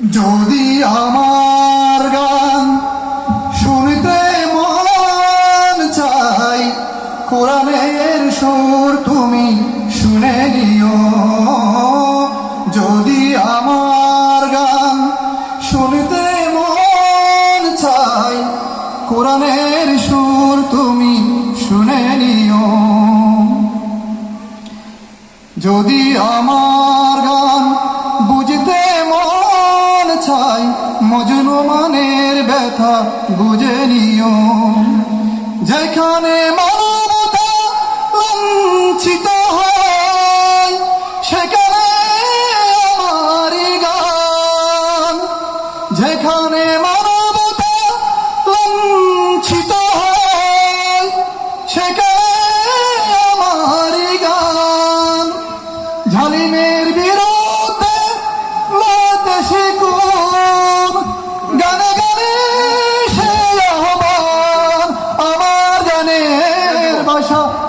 যদি আমার গান শুনতে মন চাই, কোরআনের সুর তুমি শুনে নিও। যদি আমার গান শুনতে মন চাই, কোরআনের সুর তুমি শুনে নিও। যদি আমার গান ব্যথা বুঝে নিও। যেখানে মানবতা লাঞ্ছিত হয় সেখানে আমার গান। যেখানে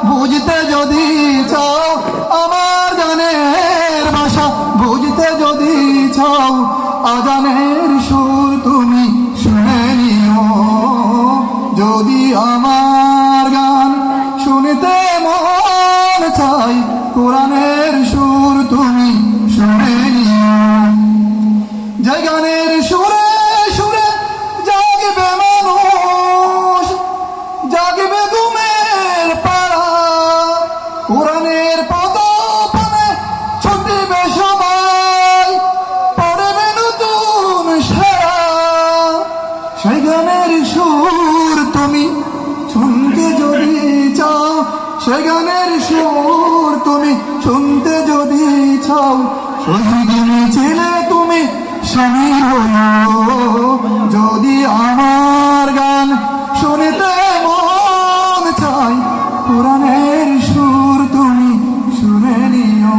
বুঝতে যদি চাও আমার গানের ভাষা, বুঝতে যদি চাও আজানের সুর তুমি শুনে নিও। যদি আমার সে গানের সুর তুমি শুনতে যদি চাও শহীদ মিছিলে তুমি হইও। যদি আমার গান শুনতে মন চাই কোরআনের সুর তুমি শুনে নিও।